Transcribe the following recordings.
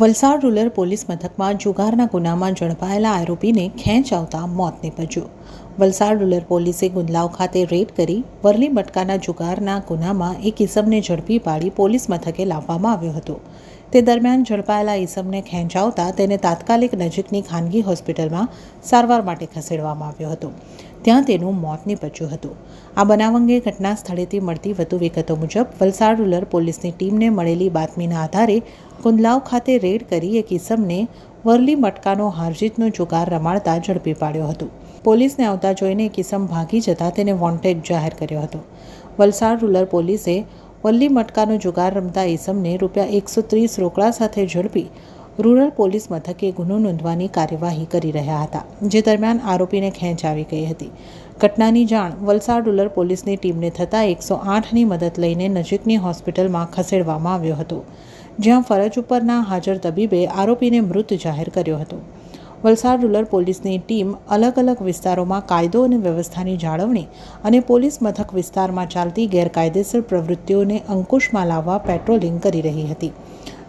Valsad rural police મથકમાં જુગારના ગુનામાં ઝડપાયેલા આરોપીને ખેંચ આવતા મોત નીપજ્યું. વલસાડ રૂરલ પોલીસે ગુંદલાવ ખાતે રેડ કરી વરલી મટકાના જુગારના ગુનામાં એક ઇસમને ઝડપી પાડી પોલીસ મથકે લાવવામાં આવ્યો હતો. તે દરમિયાન ઝડપાયેલા ઈસમને ખેંચ આવતા તેને તાત્કાલિક નજીકની ખાનગી હોસ્પિટલમાં સારવાર માટે ખસેડવામાં આવ્યો હતો. ત્યાં તેનું મોત નીપજ્યું હતું. આ બનાવ અંગે ઘટના સ્થળેથી મળતી વધુ વિગતો મુજબ, વલસાડ રૂરલ પોલીસની ટીમને મળેલી બાતમીના આધારે કુંદલાવ ખાતે રેડ કરી એક ઈસમને વરલી મટકાનો હારજીતનો જુગાર રમાડતા ઝડપી પાડ્યો હતો. પોલીસને આવતા જોઈને એક ઈસમ ભાગી જતાં તેને વોન્ટેડ જાહેર કર્યો હતો. વલસાડ રૂરલ પોલીસે વલ્લી મટકાનો જુગાર રમતા ઇસમને રૂપિયા એકસો ત્રીસ રોકડા સાથે ઝડપી રૂરલ પોલીસ મથકે ગુનો નોંધવાની કાર્યવાહી કરી રહ્યા હતા, જે દરમિયાન આરોપીને ખેંચ આવી ગઈ હતી. ઘટનાની જાણ વલસાડ રૂરલ પોલીસની ટીમને થતાં એકસો આઠની મદદ લઈને નજીકની હોસ્પિટલમાં ખસેડવામાં આવ્યો હતો, જ્યાં ફરજ ઉપરના હાજર તબીબે આરોપીને મૃત જાહેર કર્યો હતો. વલસાડ રૂરલ પોલીસની ટીમ અલગ અલગ વિસ્તારોમાં કાયદો અને વ્યવસ્થાની જાળવણી અને પોલીસ મથક વિસ્તારમાં ચાલતી ગેરકાયદેસર પ્રવૃત્તિઓને અંકુશમાં લાવવા પેટ્રોલિંગ કરી રહી હતી.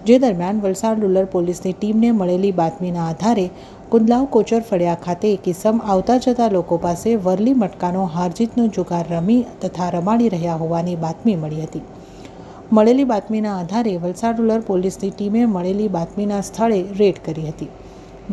જે દરમિયાન વલસાડ રૂરલ પોલીસની ટીમને મળેલી બાતમીના આધારે કુંદલાવ કોચર ફળિયા ખાતે કિસમ આવતા જતા લોકો પાસે વરલી મટકાનો હારજીતનો જુગાર રમી તથા રમાડી રહ્યા હોવાની બાતમી મળી હતી. મળેલી બાતમીના આધારે વલસાડ રૂરલ પોલીસની ટીમે મળેલી બાતમીના સ્થળે રેડ કરી હતી.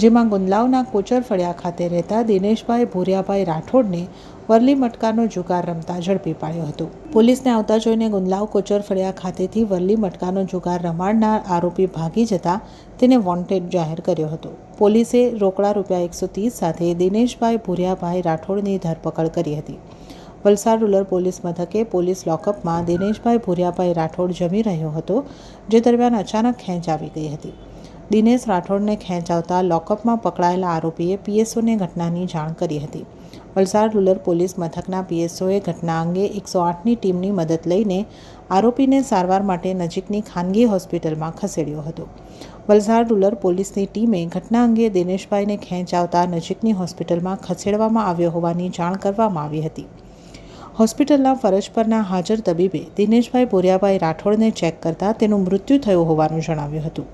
જેમાં ગુંદલાવના કોચર ફળિયા ખાતે રહેતા દિનેશભાઈ ભૂરિયાભાઈ રાઠોડને વરલી મટકાનો જુગાર રમતા ઝડપી પાડ્યો હતો. પોલીસને આવતા જોઈને ગુંદલાવ કોચર ફળિયા ખાતેથી વરલી મટકાનો જુગાર રમાડનાર આરોપી ભાગી જતા તેને વોન્ટેડ જાહેર કર્યો હતો. પોલીસે રોકડા રૂપિયા એકસો ત્રીસ સાથે દિનેશભાઈ ભૂરિયાભાઈ રાઠોડની ધરપકડ કરી હતી. વલસાડ રૂરલ પોલીસ મથકે પોલીસ લોકઅપમાં દિનેશભાઈ ભૂરિયાભાઈ રાઠોડ જમી રહ્યો હતો, જે દરમિયાન અચાનક ખેંચ આવી ગઈ હતી. દિનેશ રાઠોડને ખેંચ આવતા લોકઅપમાં પકડાયેલા આરોપીએ પીએસઓને ઘટનાની જાણ કરી હતી. વલસાડ રૂરલ પોલીસ મથકના પીએસઓએ ઘટના અંગે એકસો આઠની ટીમની મદદ લઈને આરોપીને સારવાર માટે નજીકની ખાનગી હોસ્પિટલમાં ખસેડ્યો હતો. વલસાડ રૂરલ પોલીસની ટીમે ઘટના અંગે દિનેશભાઈને ખેંચ આવતા નજીકની હોસ્પિટલમાં ખસેડવામાં આવ્યો હોવાની જાણ કરવામાં આવી હતી. હોસ્પિટલના ફરજ પરના હાજર તબીબે દિનેશભાઈ બોરિયાભાઈ રાઠોડને ચેક કરતા તેનું મૃત્યુ થયું હોવાનું જણાવ્યું હતું.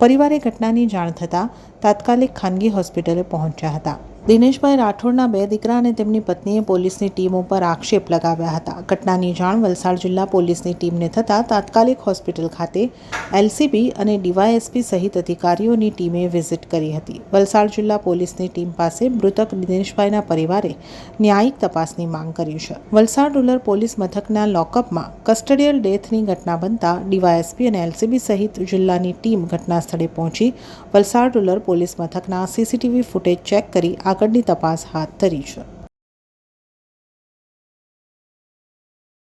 પરિવારે ઘટનાની જાણ થતાં તાત્કાલિક ખાનગી હોસ્પિટલે પહોંચ્યા હતા. દિનેશભાઈ રાઠોડના બે દીકરા અને તેમની પત્નીએ પોલીસની ટીમ ઉપર આક્ષેપ લગાવ્યા હતા. ઘટનાની જાણ વલસાડ જિલ્લા પોલીસની ટીમને થતાં તાત્કાલિક હોસ્પિટલ ખાતે એલસીબી અને ડીવાયએસપી સહિત અધિકારીઓની ટીમે વિઝિટ કરી હતી. વલસાડ જિલ્લા પોલીસની ટીમ પાસે મૃતક દિનેશભાઈના પરિવારે ન્યાયિક તપાસની માંગ કરી છે. વલસાડ રૂરલ પોલીસ મથકના લોકઅપમાં કસ્ટડિયલ ડેથની ઘટના બનતા ડીવાયએસપી અને એલસીબી સહિત જિલ્લાની ટીમ ઘટના સ્થળે પહોંચી વલસાડ રૂરલ પોલીસ મથકના સીસીટીવી ફૂટેજ ચેક કરી આગળની તપાસ હાથ ધરી છે.